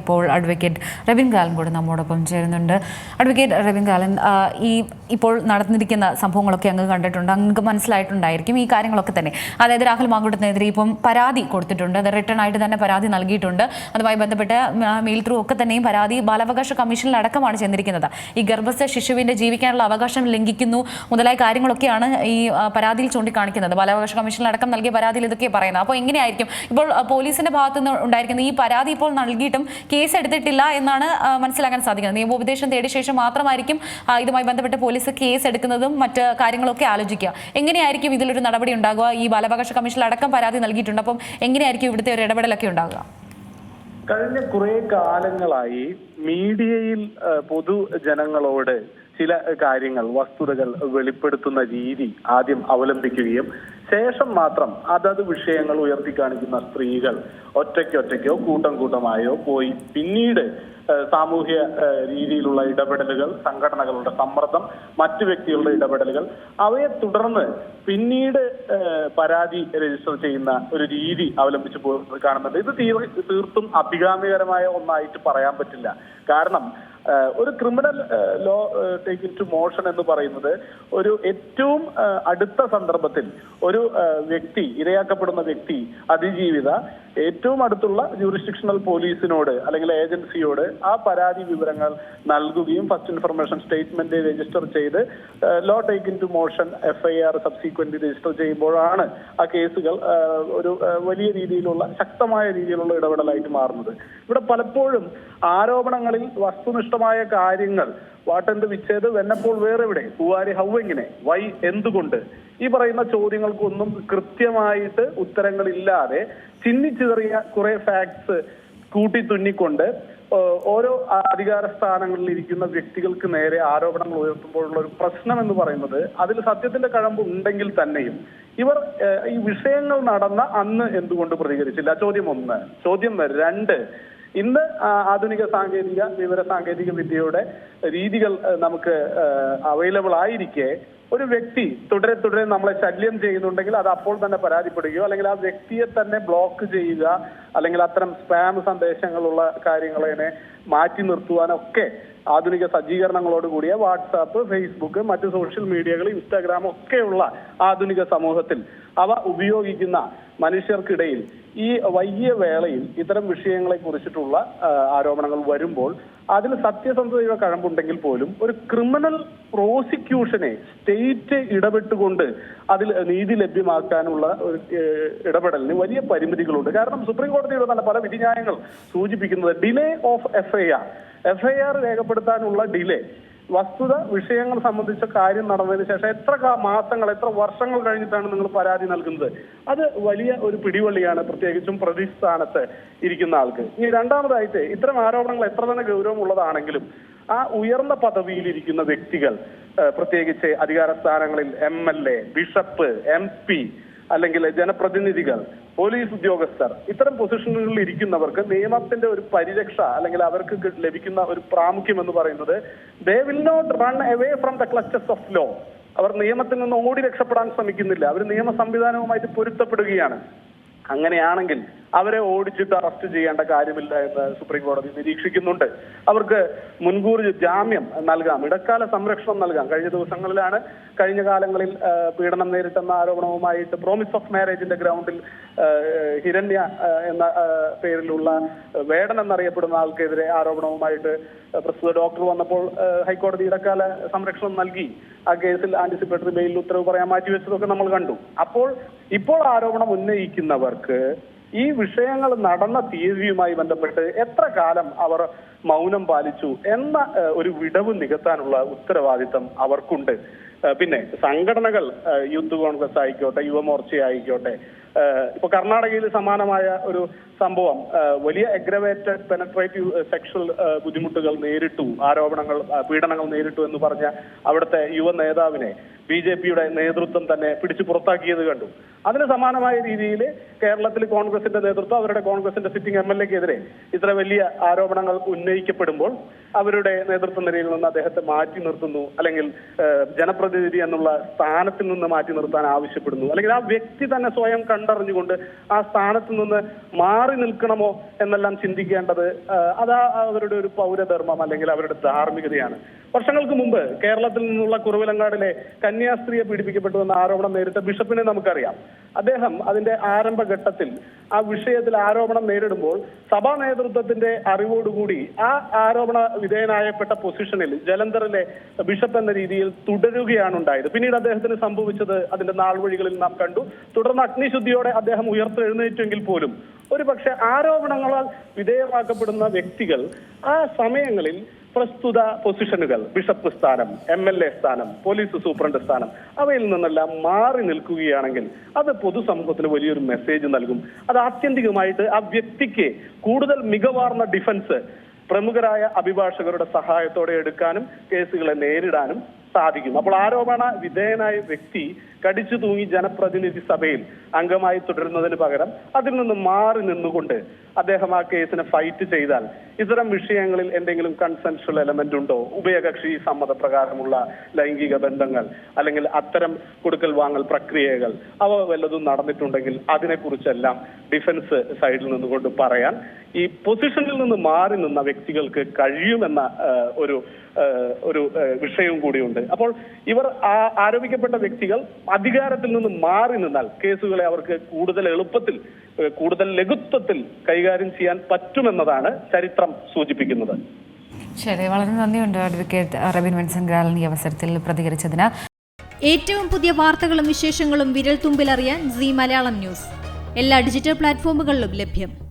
ഇപ്പോൾ advocate Rabin gallon കൂടെ നമ്മോടൊപ്പം ചേരുന്നുണ്ട്. അഡ്വക്കേറ്റ് റബിൻ ഗാലൻ ഈ ഇപ്പോൾ നടന്നിരിക്കുന്ന സംഭവങ്ങളൊക്കെ അങ്ങ് കണ്ടിട്ടുണ്ട്. അങ്ങ് മനസ്സിലായിട്ടുണ്ടായിരിക്കും ഈ കാര്യങ്ങളൊക്കെ തന്നെ. അതായത് രാഹുൽ മാങ്കൂട്ടത്തിനെതിരെ ഇപ്പം പരാതി കൊടുത്തിട്ടുണ്ട്. അത് റിട്ടേൺ ആയിട്ട് തന്നെ പരാതി നൽകിയിട്ടുണ്ട്. അതുമായി ബന്ധപ്പെട്ട് മെയിൽ ത്രൂ ഒക്കെ തന്നെയും പരാതി ബാലാവകാശ കമ്മീഷനിൽ അടക്കമാണ് ചെന്നിരിക്കുന്നത്. ഈ ഗർഭസ്ഥ ശിശുവിന്റെ ജീവിക്കാനുള്ള അവകാശം ലംഘിക്കുന്നു മുതലായ കാര്യങ്ങളൊക്കെയാണ് ഈ പരാതിയിൽ ചൂണ്ടിക്കാണിക്കുന്നത്. ബാലാവകാശ കമ്മീഷനിൽ അടക്കം നൽകിയ പരാതിയിൽ ഇതൊക്കെ പറയുന്നത്. അപ്പോൾ എങ്ങനെയായിരിക്കും? ഇപ്പോൾ പോലീസിന്റെ ഭാഗത്തു നിന്ന് ഉണ്ടായിരിക്കുന്ന ഈ പരാതി ഇപ്പോൾ നൽകിയിട്ടും കേസ് എടുത്തിട്ടില്ല എന്നാണ് മനസ്സിലാക്കാൻ സാധിക്കുന്നത്. നിയമോപദേശം തേടിയ ശേഷം മാത്രമായിരിക്കും ഇതുമായി ബന്ധപ്പെട്ട് പോലീസ് കേസ് എടുക്കുന്നതും മറ്റ് കാര്യങ്ങളൊക്കെ ആലോചിക്കുക. എങ്ങനെയായിരിക്കും ഇതിലൊരു നടപടി ഉണ്ടാകുക? ഈ ബാലാവകാശ കമ്മീഷനിൽ അടക്കം പരാതി നൽകിയിട്ടുണ്ട്. അപ്പം എങ്ങനെയായിരിക്കും ഇവിടുത്തെ ഒരു ഇടപെടലൊക്കെ ഉണ്ടാകുക? കഴിഞ്ഞ കുറെ കാലങ്ങളായി മീഡിയയിൽ പൊതുജനങ്ങളോട് ചില കാര്യങ്ങൾ വസ്തുതകൾ വെളിപ്പെടുത്തുന്ന രീതി ആദ്യം അവലംബിക്കുകയും ശേഷം മാത്രം അതത് വിഷയങ്ങൾ ഉയർത്തി കാണിക്കുന്ന സ്ത്രീകൾ ഒറ്റയ്ക്കൊറ്റയ്ക്കോ കൂട്ടം കൂട്ടമായോ പോയി പിന്നീട് സാമൂഹ്യ രീതിയിലുള്ള ഇടപെടലുകൾ സംഘടനകളുടെ സമ്മർദ്ദം മറ്റു വ്യക്തികളുടെ ഇടപെടലുകൾ അവയെ തുടർന്ന് പിന്നീട് പരാതി രജിസ്റ്റർ ചെയ്യുന്ന ഒരു രീതി അവലംബിച്ച് കാണുന്നുണ്ട് ഇത് തീർത്തും അഭികാമ്യകരമായ ഒന്നായിട്ട് പറയാൻ പറ്റില്ല. കാരണം ഒരു criminal law take to motion എന്ന് പറയുന്നത് ഒരു ഏറ്റവും അടുത്ത സന്ദർഭത്തിൽ ഒരു വ്യക്തി ഇരയാക്കപ്പെടുന്ന വ്യക്തി അതിജീവിത ഏറ്റവും അടുത്തുള്ള ജൂറിസ്ഡിക്ഷണൽ പോലീസിനോട് അല്ലെങ്കിൽ ഏജൻസിയോട് ആ പരാതി വിവരങ്ങൾ നൽകുകയും ഫസ്റ്റ് ഇൻഫർമേഷൻ സ്റ്റേറ്റ്മെന്റ് രജിസ്റ്റർ ചെയ്ത് law take in to motion FIR I subsequent register ചെയ്യുമ്പോഴാണ് ആ കേസുകൾ ഒരു വലിയ രീതിയിലുള്ള ശക്തമായ രീതിയിലുള്ള ഇടപെടലായിട്ട് മാറുന്നത്. ഇവിടെ പലപ്പോഴും ആരോപണങ്ങളിൽ വസ്തുനിഷ്ഠമായ കാര്യങ്ങൾ. വാട്ടെന്ത് വിച്ഛേദ്? വെന്നപ്പോൾ വേറെവിടെ? പൂവാരി ഹൗ എങ്ങനെ? വൈ എന്തുകൊണ്ട്? ഈ പറയുന്ന ചോദ്യങ്ങൾക്കൊന്നും കൃത്യമായിട്ട് ഉത്തരങ്ങൾ ഉത്തരങ്ങളില്ലാതെ ചിന്നിച്ചിതറിയ കുറെ ഫാക്ട്സ് കൂട്ടി തുന്നിക്കൊണ്ട് ഓരോ അധികാര സ്ഥാനങ്ങളിൽ ഇരിക്കുന്ന വ്യക്തികൾക്ക് നേരെ ആരോപണങ്ങൾ ഉയർത്തുമ്പോഴുള്ള ഒരു പ്രശ്നം എന്ന് പറയുന്നത് അതിൽ സത്യത്തിന്റെ കഴമ്പ് ഉണ്ടെങ്കിൽ തന്നെയും. ഇവർ ഈ വിഷയങ്ങൾ നടന്ന അന്ന് എന്തുകൊണ്ട് പ്രതികരിച്ചില്ല? ചോദ്യം ഒന്ന്. ചോദ്യം രണ്ട്. ഇന്ന് ആധുനിക സാങ്കേതിക വിവര സാങ്കേതിക വിദ്യയുടെ രീതികൾ നമുക്ക് അവൈലബിൾ ആയിരിക്കെ ഒരു വ്യക്തി തുടരെ തുടരെ നമ്മളെ ശല്യം ചെയ്യുന്നുണ്ടെങ്കിൽ അത് അപ്പോൾ തന്നെ പരാതിപ്പെടുകയോ അല്ലെങ്കിൽ ആ വ്യക്തിയെ തന്നെ ബ്ലോക്ക് ചെയ്യുക അല്ലെങ്കിൽ അത്തരം സ്പാം സന്ദേശങ്ങളുള്ള കാര്യങ്ങളെ മാറ്റി നിർത്തുവാനൊക്കെ ആധുനിക സജ്ജീകരണങ്ങളോട് കൂടിയ വാട്സാപ്പ് ഫേസ്ബുക്ക് മറ്റ് സോഷ്യൽ മീഡിയകൾ ഇൻസ്റ്റാഗ്രാം ഒക്കെയുള്ള ആധുനിക സമൂഹത്തിൽ അവ ഉപയോഗിക്കുന്ന മനുഷ്യർക്കിടയിൽ ഈ വൈകിയ വേളയിൽ ഇത്തരം വിഷയങ്ങളെ കുറിച്ചിട്ടുള്ള ആരോപണങ്ങൾ വരുമ്പോൾ അതിൽ സത്യസന്ധതയുടെ കഴമ്പുണ്ടെങ്കിൽ പോലും ഒരു ക്രിമിനൽ പ്രോസിക്യൂഷനെ സ്റ്റേറ്റ് ഇടപെട്ടുകൊണ്ട് അതിൽ നീതി ലഭ്യമാക്കാനുള്ള ഒരു ഇടപെടലിന് വലിയ പരിമിതികളുണ്ട്. കാരണം സുപ്രീം കോടതിയുടെ തന്നെ പല വിധിന്യായങ്ങൾ സൂചിപ്പിക്കുന്നത് delay of F I R. F I R രേഖപ്പെടുത്താനുള്ള delay വസ്തുത വിഷയങ്ങൾ സംബന്ധിച്ച കാര്യം നടന്നതിന് ശേഷം എത്ര മാസങ്ങൾ എത്ര വർഷങ്ങൾ കഴിഞ്ഞിട്ടാണ് നിങ്ങൾ പരാതി നൽകുന്നത്? അത് വലിയ ഒരു പിടിവള്ളിയാണ് പ്രത്യേകിച്ചും പ്രതിസ്ഥാനത്ത് ഇരിക്കുന്ന ആൾക്ക്. ഇനി രണ്ടാമതായിട്ട് ഇത്തരം ആരോപണങ്ങൾ എത്ര തന്നെ ഗൗരവമുള്ളതാണെങ്കിലും ആ ഉയർന്ന പദവിയിലിരിക്കുന്ന വ്യക്തികൾ പ്രത്യേകിച്ച് അധികാര സ്ഥാനങ്ങളിൽ M L A bishop M P അല്ലെങ്കിൽ ജനപ്രതിനിധികൾ പോലീസ് ഉദ്യോഗസ്ഥർ ഇത്തരം പൊസിഷനുകളിൽ ഇരിക്കുന്നവർക്ക് നിയമത്തിന്റെ ഒരു പരിരക്ഷ അല്ലെങ്കിൽ അവർക്ക് ലഭിക്കുന്ന ഒരു പ്രാമുഖ്യം എന്ന് പറയുന്നത് they will not run away from the clutches of law അവർ നിയമത്തിൽ നിന്ന് ഓടി രക്ഷപ്പെടാൻ ശ്രമിക്കുന്നില്ല. അവർ നിയമ സംവിധാനവുമായിട്ട് പൊരുത്തപ്പെടുകയാണ്. അങ്ങനെയാണെങ്കിൽ അവരെ ഓടിച്ചിട്ട് അറസ്റ്റ് ചെയ്യേണ്ട കാര്യമില്ല എന്ന് സുപ്രീം കോടതി നിരീക്ഷിക്കുന്നുണ്ട്. അവർക്ക് മുൻകൂർ ജാമ്യം നൽകാം ഇടക്കാല സംരക്ഷണം നൽകാം. കഴിഞ്ഞ ദിവസങ്ങളിലാണ് കഴിഞ്ഞ കാലങ്ങളിൽ പീഡനം നേരിട്ടെന്ന ആരോപണവുമായിട്ട് പ്രോമിസ് ഓഫ് മാരേജിന്റെ ഗ്രൗണ്ടിൽ ഹിരണ്യ എന്ന പേരിലുള്ള വേടൻ എന്നറിയപ്പെടുന്ന ആൾക്കെതിരെ ആരോപണവുമായിട്ട് പ്രസ്തുത ഡോക്ടർ വന്നപ്പോൾ ഹൈക്കോടതി ഇടക്കാല സംരക്ഷണം നൽകി. ആ കേസിൽ ആന്റിസിപ്പേറ്ററി ബെയിൽ ഉത്തരവ് പറയാൻ മാറ്റിവെച്ചതൊക്കെ നമ്മൾ കണ്ടു. അപ്പോൾ ഇപ്പോൾ ആരോപണം ഉന്നയിക്കുന്നവർക്ക് ഈ വിഷയങ്ങൾ നടന്ന തീയതിയുമായി ബന്ധപ്പെട്ട് എത്ര കാലം അവർ മൗനം പാലിച്ചു എന്ന ഒരു വിടവ് നികത്താനുള്ള ഉത്തരവാദിത്തം അവർക്കുണ്ട്. പിന്നെ സംഘടനകൾ യൂത്ത് കോൺഗ്രസ് ആയിക്കോട്ടെ യുവമോർച്ച ആയിക്കോട്ടെ ഇപ്പൊ കർണാടകയിൽ സമാനമായ ഒരു സംഭവം വലിയ എഗ്രവേറ്റഡ് പെനട്രേറ്റീവ് സെക്ഷൽ ബുദ്ധിമുട്ടുകൾ നേരിട്ടു ആരോപണങ്ങൾ പീഡനങ്ങൾ നേരിട്ടു എന്ന് പറഞ്ഞ അവിടുത്തെ യുവ നേതാവിനെ ബി ജെ പിയുടെ നേതൃത്വം തന്നെ പിടിച്ചു പുറത്താക്കിയത് കണ്ടു. അതിന് സമാനമായ രീതിയിൽ കേരളത്തിൽ കോൺഗ്രസിന്റെ നേതൃത്വം അവരുടെ കോൺഗ്രസിന്റെ സിറ്റിംഗ് എം എൽ എക്കെതിരെ ഇത്ര വലിയ ആരോപണങ്ങൾ ഉന്നയിക്കപ്പെടുമ്പോൾ അവരുടെ നേതൃത്വ നിരയിൽ നിന്ന് അദ്ദേഹത്തെ മാറ്റി നിർത്തുന്നു അല്ലെങ്കിൽ ജനപ്രതിനിധി എന്നുള്ള സ്ഥാനത്തിൽ നിന്ന് മാറ്റി നിർത്താൻ ആവശ്യപ്പെടുന്നു അല്ലെങ്കിൽ ആ വ്യക്തി തന്നെ സ്വയം കണ്ടറിഞ്ഞുകൊണ്ട് ആ സ്ഥാനത്ത് നിന്ന് മാറി നിൽക്കണമോ എന്നെല്ലാം ചിന്തിക്കേണ്ടത് അത് അവരുടെ ഒരു പൗരധർമ്മം അല്ലെങ്കിൽ അവരുടെ ധാർമ്മികതയാണ്. വർഷങ്ങൾക്ക് മുമ്പ് കേരളത്തിൽ നിന്നുള്ള കുറവിലങ്ങാടിലെ കന്യാസ്ത്രീയെ പീഡിപ്പിക്കപ്പെട്ടു എന്ന ആരോപണം നേരിട്ട ബിഷപ്പിനെ നമുക്കറിയാം. അദ്ദേഹം അതിന്റെ ആരംഭഘട്ടത്തിൽ ആ വിഷയത്തിൽ ആരോപണം നേരിടുമ്പോൾ സഭാ നേതൃത്വത്തിന്റെ അറിവോടുകൂടി ആ ആരോപണ വിധേയനായപ്പെട്ട പൊസിഷനിൽ ജലന്ധറിലെ ബിഷപ്പ് എന്ന രീതിയിൽ തുടരുകയാണ് ഉണ്ടായത്. പിന്നീട് അദ്ദേഹത്തിന് സംഭവിച്ചത് അതിന്റെ നാൾവഴികളിൽ നാം കണ്ടു. തുടർന്ന് അഗ്നിശുദ്ധിയോടെ അദ്ദേഹം ഉയർത്തെഴുന്നേറ്റെങ്കിൽ പോലും ഒരു പക്ഷെ ആരോപണങ്ങളാൽ വിധേയമാക്കപ്പെടുന്ന വ്യക്തികൾ ആ സമയങ്ങളിൽ പ്രസ്തുത പൊസിഷനുകൾ ബിഷപ്പ് സ്ഥാനം എം എൽ എ സ്ഥാനം പോലീസ് സൂപ്രണ്ട് സ്ഥാനം അവയിൽ നിന്നെല്ലാം മാറി നിൽക്കുകയാണെങ്കിൽ അത് പൊതുസമൂഹത്തിന് വലിയൊരു മെസ്സേജ് നൽകും. അത് ആത്യന്തികമായിട്ട് ആ വ്യക്തിക്ക് കൂടുതൽ മികവാർന്ന ഡിഫൻസ് പ്രമുഖരായ അഭിഭാഷകരുടെ സഹായത്തോടെ എടുക്കാനും കേസുകളെ നേരിടാനും സാധിക്കും. അപ്പോൾ ആരോപണ വിധേയനായ വ്യക്തി കടിച്ചു തൂങ്ങി ജനപ്രതിനിധി സഭയിൽ അംഗമായി തുടരുന്നതിന് പകരം അതിൽ നിന്ന് മാറി നിന്നുകൊണ്ട് അദ്ദേഹം ആ കേസിനെ ഫൈറ്റ് ചെയ്താൽ ഇത്തരം വിഷയങ്ങളിൽ എന്തെങ്കിലും കൺസെൻഷ്വൽ എലമെന്റ് ഉണ്ടോ? ഉഭയകക്ഷി സമ്മതപ്രകാരമുള്ള ലൈംഗിക ബന്ധങ്ങൾ അല്ലെങ്കിൽ അത്തരം കൊടുക്കൽ വാങ്ങൽ പ്രക്രിയകൾ അവ വല്ലതും നടന്നിട്ടുണ്ടെങ്കിൽ അതിനെക്കുറിച്ചെല്ലാം ഡിഫൻസ് സൈഡിൽ നിന്നുകൊണ്ട് പറയാൻ ഈ പൊസിഷനിൽ നിന്ന് മാറി നിന്ന വ്യക്തികൾക്ക് കഴിയുമെന്ന ഒരു ഒരു വിഷയവും കൂടിയുണ്ട്. അപ്പോൾ ഇവർ ആരോപിക്കപ്പെട്ട വ്യക്തികൾ അധികാരത്തിൽ നിന്ന് മാറി നിന്നാൽ കേസുകളെ അവർക്ക് കൂടുതൽ എളുപ്പത്തിൽ കൂടുതൽ ലഘുത്വത്തിൽ കൈകാര്യം ചെയ്യാൻ പറ്റുമെന്നതാണ് ചരിത്രം സൂചിപ്പിക്കുന്നത്. ശരി വളരെ നന്ദിയുണ്ട് അഡ്വക്കേറ്റ് റബിൻ വിൻസെന്റ് ഗാലൻ ഈ അവസരത്തിൽ പ്രതികരിച്ചതിന്. ഏറ്റവും പുതിയ വാർത്തകളും വിശേഷങ്ങളും വിരൽ തുമ്പിലറിയാൻ സി മലയാളം ന്യൂസ്. എല്ലാ ഡിജിറ്റൽ പ്ലാറ്റ്ഫോമുകളിലും ലഭ്യം.